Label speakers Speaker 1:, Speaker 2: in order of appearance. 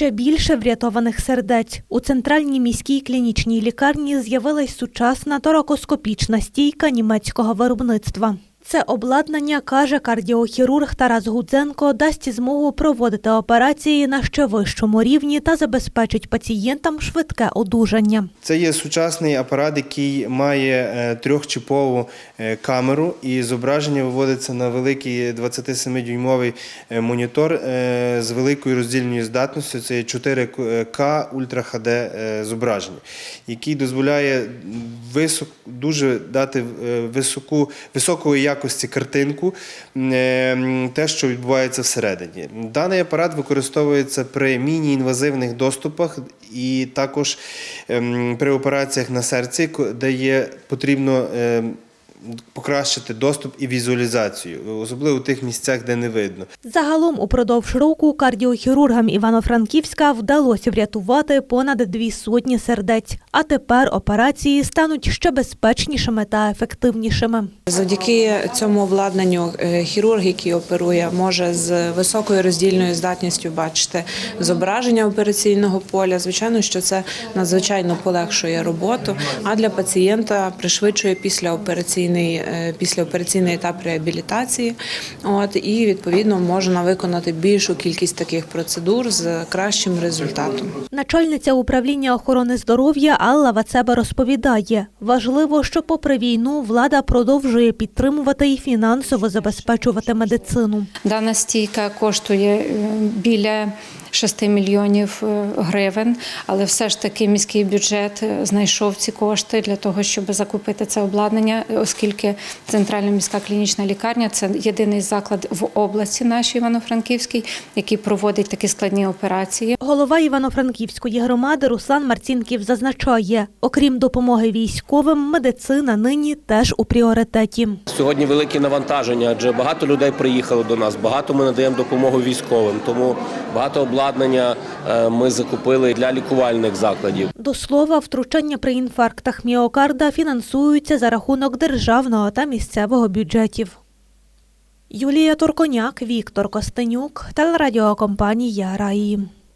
Speaker 1: Ще більше врятованих сердець. У центральній міській клінічній лікарні з'явилась сучасна торакоскопічна стійка німецького виробництва. Це обладнання, каже кардіохірург Тарас Гудзенко, дасть змогу проводити операції на ще вищому рівні та забезпечить пацієнтам швидке одужання.
Speaker 2: Це є сучасний апарат, який має е, трьохчипову е, камеру, і зображення виводиться на великий 27-дюймовий е, монітор з великою роздільною здатністю. Це є 4К Ультра е, зображення, який дозволяє висок, дуже дати високу, високої якості картинку, е, те, що відбувається всередині. Даний апарат використовується при міні-інвазивних доступах і також ем, при операціях на серці, де є потрібно ем, покращити доступ і візуалізацію, особливо в тих місцях, де не видно.
Speaker 1: Загалом упродовж року кардіохірургам Івано-Франківська вдалося врятувати понад дві сотні сердець. А тепер операції стануть ще безпечнішими та ефективнішими.
Speaker 3: Завдяки цьому обладнанню е, хірург, який оперує, може з високою роздільною здатністю бачити зображення операційного поля. Звичайно, що це надзвичайно полегшує роботу, а для пацієнта пришвидшує післяопераційний, е, післяопераційний етап реабілітації. От і відповідно можна виконати більшу кількість таких процедур з кращим результатом.
Speaker 1: Начальниця управління охорони здоров'я Алла Вацеба розповідає, важливо, що попри війну влада продовжує підтримувати і фінансово забезпечувати медицину.
Speaker 4: Дана стійка коштує е, біля 6 мільйонів е, гривень, але все ж таки міський бюджет знайшов ці кошти для того, щоб закупити це обладнання, е, оскільки центральна міська клінічна лікарня це єдиний заклад в області нашій Івано-Франківській, який проводить такі складні операції.
Speaker 1: Голова Івано-Франківської громади Руслан Марцінків зазначає, окрім допомоги військовим, медицина нині теж у пріоритеті.
Speaker 5: Сьогодні велике навантаження, адже багато людей приїхало до нас, багато ми надаємо допомогу військовим, тому багато обладнання е, ми закупили для лікувальних закладів.
Speaker 1: До слова, втручання при інфарктах міокарда фінансуються за рахунок державного та місцевого бюджетів. Юлія Турконяк, Віктор Костенюк, телерадіокомпанія Раї.